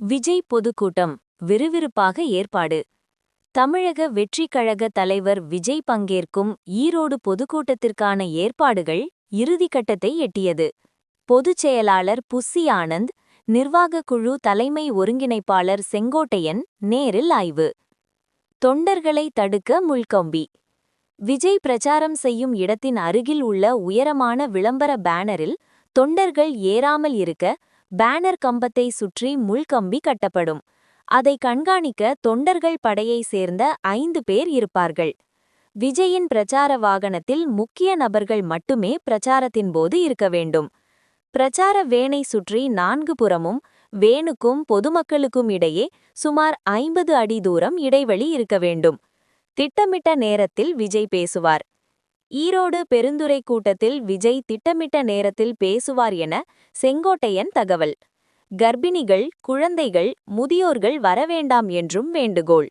விஜய் பொதுக்கூட்டம் விறுவிறுப்பாக ஏற்பாடு. தமிழக வெற்றிக் கழக தலைவர் விஜய் பங்கேற்கும் ஈரோடு பொதுக்கூட்டத்திற்கான ஏற்பாடுகள் இறுதிக்கட்டத்தை எட்டியது. பொதுச் செயலாளர் புஸ்ஸி ஆனந்த் நிர்வாகக் குழு தலைமை ஒருங்கிணைப்பாளர் செங்கோட்டையன் நேரில் ஆய்வு. தொண்டர்களை தடுக்க முள்கம்பி. விஜய் பிரச்சாரம் செய்யும் இடத்தின் அருகில் உள்ள உயரமான விளம்பர பேனரில் தொண்டர்கள் ஏறாமல் இருக்க பேனர் கம்பத்தை சுற்றி முள்கம்பி கட்டப்படும். அதை கண்காணிக்க தொண்டர்கள் படையை சேர்ந்த ஐந்து பேர் இருப்பார்கள். விஜயின் பிரச்சார வாகனத்தில் முக்கிய நபர்கள் மட்டுமே பிரச்சாரத்தின் போது இருக்க வேண்டும். பிரச்சார வேனை சுற்றி நான்கு புறமும் வேனுக்கும் பொதுமக்களுக்கும் இடையே சுமார் ஐம்பது அடி தூரம் இடைவெளி இருக்க வேண்டும். திட்டமிட்ட நேரத்தில் விஜய் பேசுவார். ஈரோடு பெருந்துறை கூட்டத்தில் விஜய் திட்டமிட்ட நேரத்தில் பேசுவார் என செங்கோட்டையன் தகவல். கர்ப்பிணிகள் குழந்தைகள் முதியோர்கள் வரவேண்டாம் என்றும் வேண்டுகோள்.